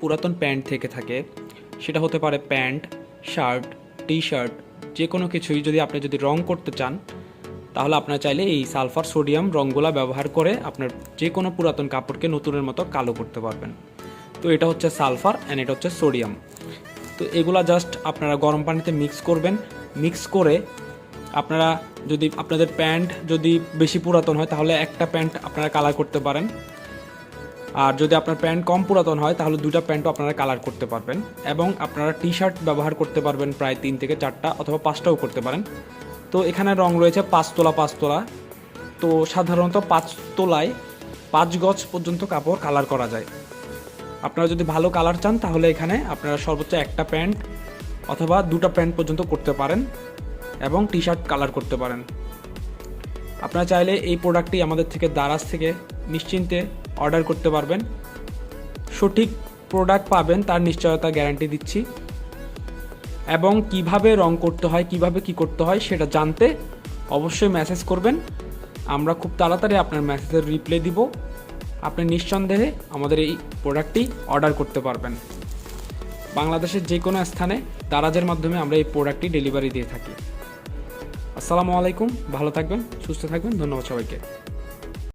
পুরাতন প্যান্ট থেকে থাকে। সেটা হতে পারে প্যান্ট, শার্ট টি শার্ট যে কোনো কিছুই যদি আপনি যদি রং করতে চান, তাহলে আপনারা চাইলে এই সালফার সোডিয়াম রঙগুলা ব্যবহার করে আপনার যে কোনো পুরাতন কাপড়কে নতুনের মতো কালো করতে পারবেন। তো এটা হচ্ছে সালফার অ্যান্ড এটা হচ্ছে সোডিয়াম। তো এগুলা জাস্ট আপনারা গরম পানিতে মিক্স করবেন। মিক্স করে আপনারা যদি আপনাদের প্যান্ট যদি বেশি পুরাতন হয়, তাহলে একটা প্যান্ট আপনারা কালার করতে পারেন। আর যদি আপনার প্যান্ট কম পুরাতন হয়, তাহলে দুটা প্যান্টও আপনারা কালার করতে পারবেন এবং আপনারা টি শার্ট ব্যবহার করতে পারবেন প্রায় তিন থেকে চারটা অথবা পাঁচটাও করতে পারেন। তো এখানে রং রয়েছে পাঁচ তোলা পাঁচ তোলা তো সাধারণত পাঁচ তোলায় পাঁচ গজ পর্যন্ত কাপড় কালার করা যায়। আপনারা যদি ভালো কালার চান, তাহলে এখানে আপনারা সর্বোচ্চ একটা প্যান্ট অথবা দুটো প্যান্ট পর্যন্ত করতে পারেন এবং টি শার্ট কালার করতে পারেন। আপনারা চাইলে এই প্রোডাক্টটি আমাদের থেকে দারাজ থেকে নিশ্চিন্তে অর্ডার করতে পারবেন। সঠিক প্রোডাক্ট পাবেন, তার নিশ্চয়তা গ্যারান্টি দিচ্ছি। এবং কীভাবে রং করতে হয়, কীভাবে কি করতে হয়, সেটা জানতে অবশ্যই মেসেজ করবেন। আমরা খুব তাড়াতাড়ি আপনার মেসেজের রিপ্লাই দিব। আপনি নিঃসন্দেহে আমাদের এই প্রোডাক্টটি অর্ডার করতে পারবেন। বাংলাদেশের যে কোনো স্থানে দারাজের মাধ্যমে আমরা এই প্রোডাক্টটি ডেলিভারি দিয়ে থাকি। আসসালামু আলাইকুম, ভালো থাকবেন, সুস্থ থাকবেন, ধন্যবাদ সবাইকে।